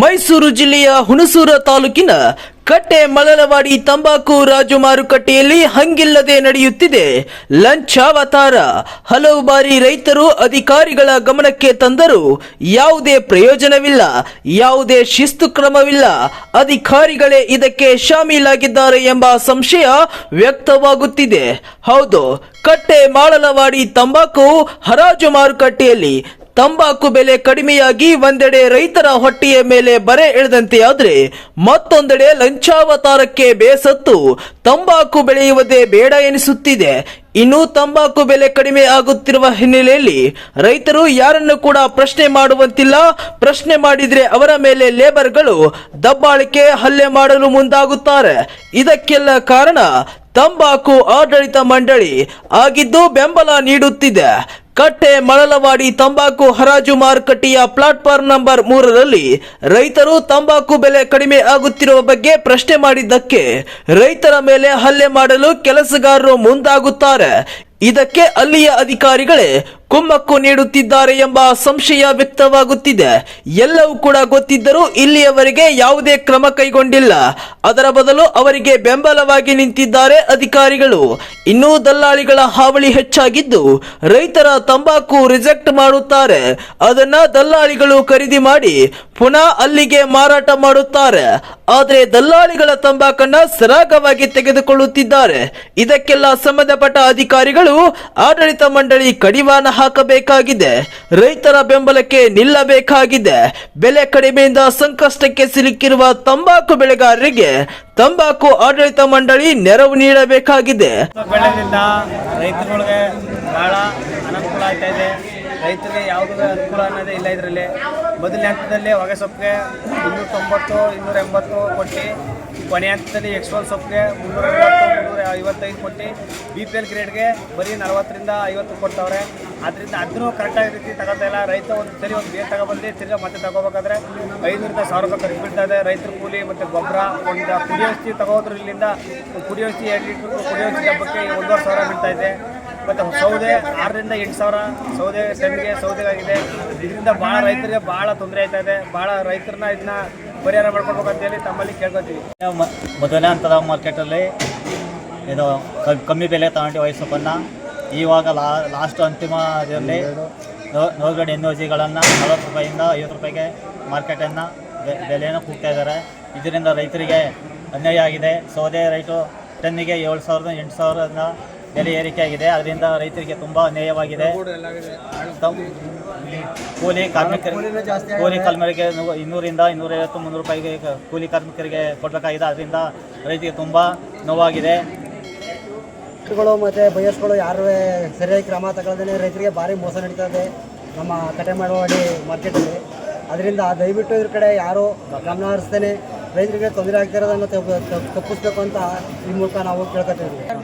ಮೈಸೂರು ಜಿಲ್ಲೆಯ ಹುಣಸೂರ ತಾಲೂಕಿನ ಕಟ್ಟೆ ಮಳಲವಾಡಿ ತಂಬಾಕು ರಾಜು ಮಾರುಕಟ್ಟೆಯಲ್ಲಿ ಹಂಗಿಲ್ಲದೆ ನಡೆಯುತ್ತಿದೆ. ಲಂಚಾವತಾರ ಹಲವು ಬಾರಿ ರೈತರು ಅಧಿಕಾರಿಗಳ ಗಮನಕ್ಕೆ ತಂದರೂ ಯಾವುದೇ ಪ್ರಯೋಜನವಿಲ್ಲ, ಯಾವುದೇ ಶಿಸ್ತು ಕ್ರಮವಿಲ್ಲ. ಅಧಿಕಾರಿಗಳೇ ಇದಕ್ಕೆ ಶಾಮೀಲಾಗಿದ್ದಾರೆ ಎಂಬ ಸಂಶಯ ವ್ಯಕ್ತವಾಗುತ್ತಿದೆ. ಹೌದು ಕಟ್ಟೆ ಮಾಳಲವಾಡಿ ತಂಬಾಕು ಹರಾಜು ಮಾರುಕಟ್ಟೆಯಲ್ಲಿ ತಂಬಾಕು ಬೆಲೆ ಕಡಿಮೆಯಾಗಿ ಒಂದೆಡೆ ರೈತರ ಹೊಟ್ಟೆಯ ಮೇಲೆ ಬರೆ ಇಳಿದಂತೆಯಾದರೆ ಮತ್ತೊಂದೆಡೆ ಲಂಚಾವತಾರಕ್ಕೆ ಬೇಸತ್ತು ತಂಬಾಕು ಬೆಳೆಯುವುದೇ ಬೇಡ ಎನಿಸುತ್ತಿದೆ. ಇನ್ನು ತಂಬಾಕು ಬೆಲೆ ಕಡಿಮೆ ಆಗುತ್ತಿರುವ ಹಿನ್ನೆಲೆಯಲ್ಲಿ ರೈತರು ಯಾರನ್ನು ಕೂಡ ಪ್ರಶ್ನೆ ಮಾಡುವಂತಿಲ್ಲ. ಪ್ರಶ್ನೆ ಮಾಡಿದ್ರೆ ಅವರ ಮೇಲೆ ಲೇಬರ್ಗಳು ದಬ್ಬಾಳಿಕೆ, ಹಲ್ಲೆ ಮಾಡಲು ಮುಂದಾಗುತ್ತಾರೆ. ಇದಕ್ಕೆಲ್ಲ ಕಾರಣ ತಂಬಾಕು ಆಡಳಿತ ಮಂಡಳಿ. ಆಗಿದ್ದು ಬೆಂಬಲ ನೀಡುತ್ತಿದೆ. ಕಟ್ಟೆ ಮಳಲವಾಡಿ ತಂಬಾಕು ಹರಾಜು ಮಾರುಕಟ್ಟೆಯ ಪ್ಲಾಟ್ಫಾರ್ಮ್ ನಂಬರ್ ಮೂರರಲ್ಲಿ ರೈತರು ತಂಬಾಕು ಬೆಲೆ ಕಡಿಮೆ ಆಗುತ್ತಿರುವ ಬಗ್ಗೆ ಪ್ರಶ್ನೆ ಮಾಡಿದ್ದಕ್ಕೆ ರೈತರ ಮೇಲೆ ಹಲ್ಲೆ ಮಾಡಲು ಕೆಲಸಗಾರರು ಮುಂದಾಗುತ್ತಾರೆ. ಇದಕ್ಕೆ ಅಲ್ಲಿಯ ಅಧಿಕಾರಿಗಳೇ ಕುಮ್ಮಕ್ಕು ನೀಡುತ್ತಿದ್ದಾರೆ ಎಂಬ ಸಂಶಯ ವ್ಯಕ್ತವಾಗುತ್ತಿದೆ. ಎಲ್ಲವೂ ಕೂಡ ಗೊತ್ತಿದ್ದರೂ ಇಲ್ಲಿಯವರೆಗೆ ಯಾವುದೇ ಕ್ರಮ ಕೈಗೊಂಡಿಲ್ಲ. ಅದರ ಬದಲು ಅವರಿಗೆ ಬೆಂಬಲವಾಗಿ ನಿಂತಿದ್ದಾರೆ ಅಧಿಕಾರಿಗಳು. ಇನ್ನೂ ದಲ್ಲಾಳಿಗಳ ಹಾವಳಿ ಹೆಚ್ಚಾಗಿದ್ದು, ರೈತರ ತಂಬಾಕು ರಿಜೆಕ್ಟ್ ಮಾಡುತ್ತಾರೆ. ಅದನ್ನ ದಲ್ಲಾಳಿಗಳು ಖರೀದಿ ಮಾಡಿ ಪುನಃ ಅಲ್ಲಿಗೆ ಮಾರಾಟ ಮಾಡುತ್ತಾರೆ. ಆದರೆ ದಲ್ಲಾಳಿಗಳ ತಂಬಾಕನ್ನ ಸರಾಗವಾಗಿ ತೆಗೆದುಕೊಳ್ಳುತ್ತಿದ್ದಾರೆ. ಇದಕ್ಕೆಲ್ಲ ಸಂಬಂಧಪಟ್ಟ ಅಧಿಕಾರಿಗಳು ಆಡಳಿತ ಮಂಡಳಿ ಕಡಿವಾಣ ಹಾಕಬೇಕಾಗಿದೆ. ರೈತರ ಬೆಂಬಲಕ್ಕೆ ನಿಲ್ಲಬೇಕಾಗಿದೆ. ಬೆಲೆ ಕಡಿಮೆಯಿಂದ ಸಂಕಷ್ಟಕ್ಕೆ ಸಿಲುಕಿರುವ ತಂಬಾಕು ಬೆಳೆಗಾರರಿಗೆ ತಂಬಾಕು ಆಡಳಿತ ಮಂಡಳಿ ನೆರವು ನೀಡಬೇಕಾಗಿದೆ. ಬೆಳೆದಿಂದ ಭಾಳ ಅನುಕೂಲ ಆಗ್ತಾ ಇದೆ. ರೈತರಿಗೆ ಯಾವುದೇ ಅನುಕೂಲ ಅನ್ನೋದೇ ಇಲ್ಲ ಇದರಲ್ಲಿ. ಮೊದಲನೇ ಹಂತದಲ್ಲಿ ಹೊಗೆ ಸೊಪ್ಪಿಗೆ ಇನ್ನೂರ ತೊಂಬತ್ತು, ಇನ್ನೂರ ಎಂಬತ್ತು ಕೊಟ್ಟು ಕೊನೆ ಹಂತದಲ್ಲಿ ಎಕ್ಸ್ಪೋಲ್ ಸೊಪ್ಪಿಗೆ ಮುನ್ನೂರ ಮುನ್ನೂರ ಐವತ್ತೈದು ಕೊಟ್ಟು ಬಿ ಪಿ ಎಲ್ ಗ್ರೇಡ್ಗೆ ಬರೀ ನಲವತ್ತರಿಂದ ಐವತ್ತು ಕೊಡ್ತಾವ್ರೆ. ಅದರಿಂದ ಅದನ್ನು ಕರೆಕ್ಟಾಗಿ ರೀತಿ ತಗೋತಾ ಇಲ್ಲ. ರೈತ ಒಂದು ಸರಿ ಒಂದು ಬೇರೆ ತಗೊಬಂದು ತಿರ್ಗಿ ಮತ್ತೆ ತಗೋಬೇಕಾದ್ರೆ ಐನೂರಿಂದ ಸಾವಿರ ರೂಪಾಯಿ ಖರ್ಚು ಬೀಳ್ತಾ ಇದೆ. ರೈತರ ಕೂಲಿ ಮತ್ತು ಗೊಬ್ಬರ, ಒಂದು ಕುಡಿಯೋಸ್ತಿ ತಗೋದ್ರಲ್ಲಿಂದ ತಗೋದ್ರು ಇಲ್ಲಿಂದ ಕುಡಿಯೋ ಅಷ್ಟಿ ಎರಡು ಲೀಟ್ರ್ ಕುಡಿಯೋಸ್ತಿ ಹಬ್ಬಕ್ಕೆ ಒಂದೂವರೆ ಸಾವಿರ ಬೀಳ್ತಾ ಇದೆ. ಮತ್ತು ಸೌದೆ ಆರರಿಂದ ಎಂಟು ಸಾವಿರ, ಸೌದೆ ಟನ್ಗೆ ಸೌದೆಗಾಗಿದೆ ಇದರಿಂದ ಭಾಳ ರೈತರಿಗೆ ಭಾಳ ತೊಂದರೆ ಆಯ್ತಾ ಇದೆ. ಭಾಳ ರೈತರನ್ನ ಇದನ್ನ ಪರಿಹಾರ ಹೇಳಿ ತಮ್ಮಲ್ಲಿ ಕೇಳ್ಕೊತೀವಿ. ಮೊದಲನೇ ಹಂತದ ಮಾರ್ಕೆಟಲ್ಲಿ ಇದು ಕಮ್ಮಿ ಬೆಲೆ ತಗೊಂಡು ವಯಸ್ಸಪ್ಪನ್ನು ಇವಾಗ ಲಾ ಲಾಸ್ಟ್ ಅಂತಿಮ ಇದರಲ್ಲಿ ಎನ್ ಓ ಜಿಗಳನ್ನು ನಲವತ್ತು ರೂಪಾಯಿಂದ ಐವತ್ತು ರೂಪಾಯಿಗೆ ಮಾರ್ಕೆಟನ್ನು ಬೆಲೆಯನ್ನು ಕೂಗ್ತಾ ಇದ್ದಾರೆ. ಇದರಿಂದ ರೈತರಿಗೆ ಅನ್ಯಾಯ ಆಗಿದೆ. ಸೌದೆ ರೈಟು ಟನ್ನಿಗೆ ಏಳು ಸಾವಿರದ ಎಂಟು ಸಾವಿರದಿಂದ ಬೆಲೆ ಏರಿಕೆ ಆಗಿದೆ. ಅದರಿಂದ ರೈತರಿಗೆ ತುಂಬ ಅನ್ಯಾಯವಾಗಿದೆ. ಕೂಲಿ ಕಾರ್ಮಿಕರಿಗೆ ಕೂಲಿ ಕಾರ್ಮಿಕರಿಗೆ ಇನ್ನೂರಿಂದ ಇನ್ನೂರೈವತ್ತು ಮುನ್ನೂರು ರೂಪಾಯಿಗೆ ಕೂಲಿ ಕಾರ್ಮಿಕರಿಗೆ ಕೊಡಬೇಕಾಗಿದೆ. ಅದರಿಂದ ರೈತರಿಗೆ ತುಂಬ ನೋವಾಗಿದೆ. ಗಳು ಮತ್ತು ಬಯಸ್ಗಳು ಯಾರು ಸರಿಯಾಗಿ ಕ್ರಮ ತಗೊಳ್ಳೋದೇ ರೈತರಿಗೆ ಭಾರಿ ಮೋಸ ನಡೀತಾ ಇದೆ ನಮ್ಮ ಕಟೆ ಮಾರ್ಕೆಟ್ ಮಾರ್ಕೆಟಲ್ಲಿ ಅದರಿಂದ ದಯವಿಟ್ಟು ಇದ್ರ ಕಡೆ ಯಾರು ಗಮನ ಹರಿಸ್ತೇನೆ ರೈತರಿಗೆ ತೊಂದರೆ ಆಗ್ತಿರೋದನ್ನು ತಪ್ಪಿಸ್ಬೇಕು ಅಂತ ಈ ಮೂಲಕ ನಾವು ಕೇಳ್ಕೊತೀವಿ